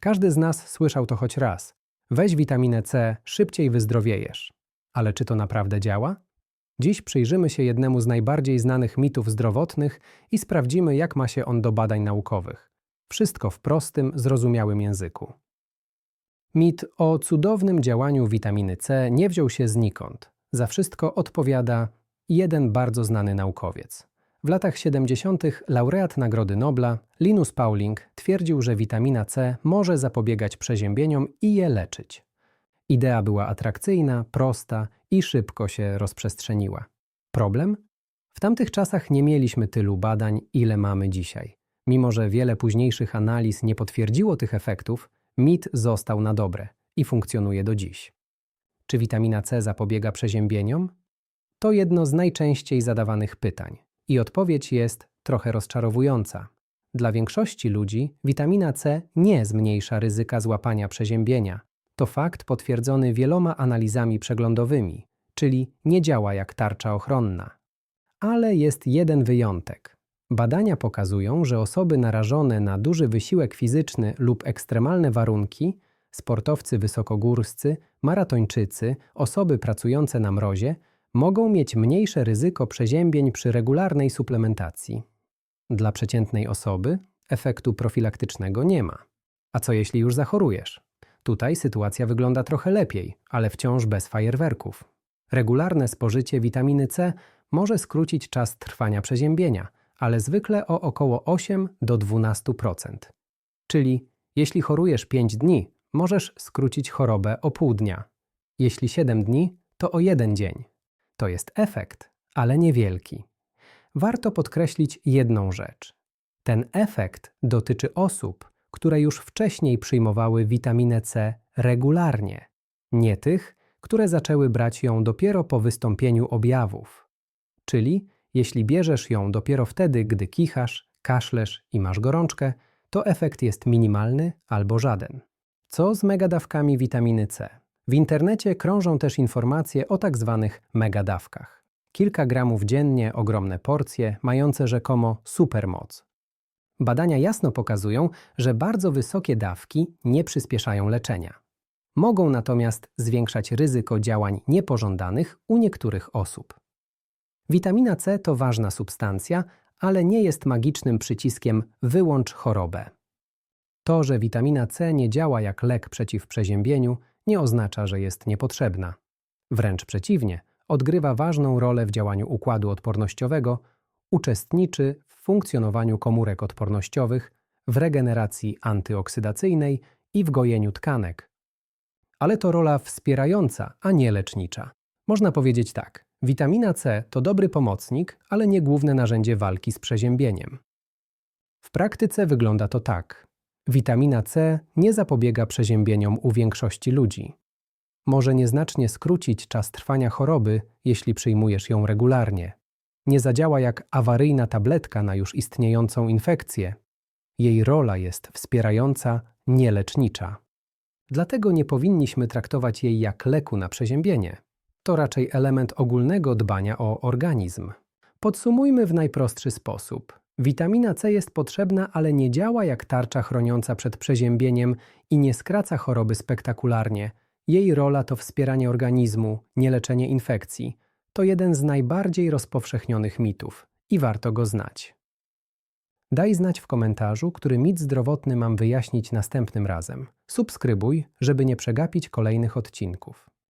Każdy z nas słyszał to choć raz. Weź witaminę C, szybciej wyzdrowiejesz. Ale czy to naprawdę działa? Dziś przyjrzymy się jednemu z najbardziej znanych mitów zdrowotnych i sprawdzimy, jak ma się on do badań naukowych. Wszystko w prostym, zrozumiałym języku. Mit o cudownym działaniu witaminy C nie wziął się znikąd. Za wszystko odpowiada jeden bardzo znany naukowiec. W latach 70. laureat Nagrody Nobla Linus Pauling twierdził, że witamina C może zapobiegać przeziębieniom i je leczyć. Idea była atrakcyjna, prosta i szybko się rozprzestrzeniła. Problem? W tamtych czasach nie mieliśmy tylu badań, ile mamy dzisiaj. Mimo, że wiele późniejszych analiz nie potwierdziło tych efektów, mit został na dobre i funkcjonuje do dziś. Czy witamina C zapobiega przeziębieniom? To jedno z najczęściej zadawanych pytań. I odpowiedź jest trochę rozczarowująca. Dla większości ludzi witamina C nie zmniejsza ryzyka złapania przeziębienia. To fakt potwierdzony wieloma analizami przeglądowymi, czyli nie działa jak tarcza ochronna. Ale jest jeden wyjątek. Badania pokazują, że osoby narażone na duży wysiłek fizyczny lub ekstremalne warunki, sportowcy wysokogórscy, maratończycy, osoby pracujące na mrozie, mogą mieć mniejsze ryzyko przeziębień przy regularnej suplementacji. Dla przeciętnej osoby efektu profilaktycznego nie ma. A co jeśli już zachorujesz? Tutaj sytuacja wygląda trochę lepiej, ale wciąż bez fajerwerków. Regularne spożycie witaminy C może skrócić czas trwania przeziębienia, ale zwykle o około 8 do 12%. Czyli jeśli chorujesz 5 dni, możesz skrócić chorobę o pół dnia. Jeśli 7 dni, to o jeden dzień. To jest efekt, ale niewielki. Warto podkreślić jedną rzecz. Ten efekt dotyczy osób, które już wcześniej przyjmowały witaminę C regularnie, nie tych, które zaczęły brać ją dopiero po wystąpieniu objawów. Czyli jeśli bierzesz ją dopiero wtedy, gdy kichasz, kaszlesz i masz gorączkę, to efekt jest minimalny albo żaden. Co z megadawkami witaminy C? W internecie krążą też informacje o tak zwanych megadawkach. Kilka gramów dziennie, ogromne porcje, mające rzekomo supermoc. Badania jasno pokazują, że bardzo wysokie dawki nie przyspieszają leczenia. Mogą natomiast zwiększać ryzyko działań niepożądanych u niektórych osób. Witamina C to ważna substancja, ale nie jest magicznym przyciskiem wyłącz chorobę. To, że witamina C nie działa jak lek przeciw przeziębieniu, nie oznacza, że jest niepotrzebna. Wręcz przeciwnie, odgrywa ważną rolę w działaniu układu odpornościowego, uczestniczy w funkcjonowaniu komórek odpornościowych, w regeneracji antyoksydacyjnej i w gojeniu tkanek. Ale to rola wspierająca, a nie lecznicza. Można powiedzieć tak: witamina C to dobry pomocnik, ale nie główne narzędzie walki z przeziębieniem. W praktyce wygląda to tak. Witamina C nie zapobiega przeziębieniom u większości ludzi. Może nieznacznie skrócić czas trwania choroby, jeśli przyjmujesz ją regularnie. Nie zadziała jak awaryjna tabletka na już istniejącą infekcję. Jej rola jest wspierająca, nielecznicza. Dlatego nie powinniśmy traktować jej jak leku na przeziębienie. To raczej element ogólnego dbania o organizm. Podsumujmy w najprostszy sposób. Witamina C jest potrzebna, ale nie działa jak tarcza chroniąca przed przeziębieniem i nie skraca choroby spektakularnie. Jej rola to wspieranie organizmu, nie leczenie infekcji. To jeden z najbardziej rozpowszechnionych mitów i warto go znać. Daj znać w komentarzu, który mit zdrowotny mam wyjaśnić następnym razem. Subskrybuj, żeby nie przegapić kolejnych odcinków.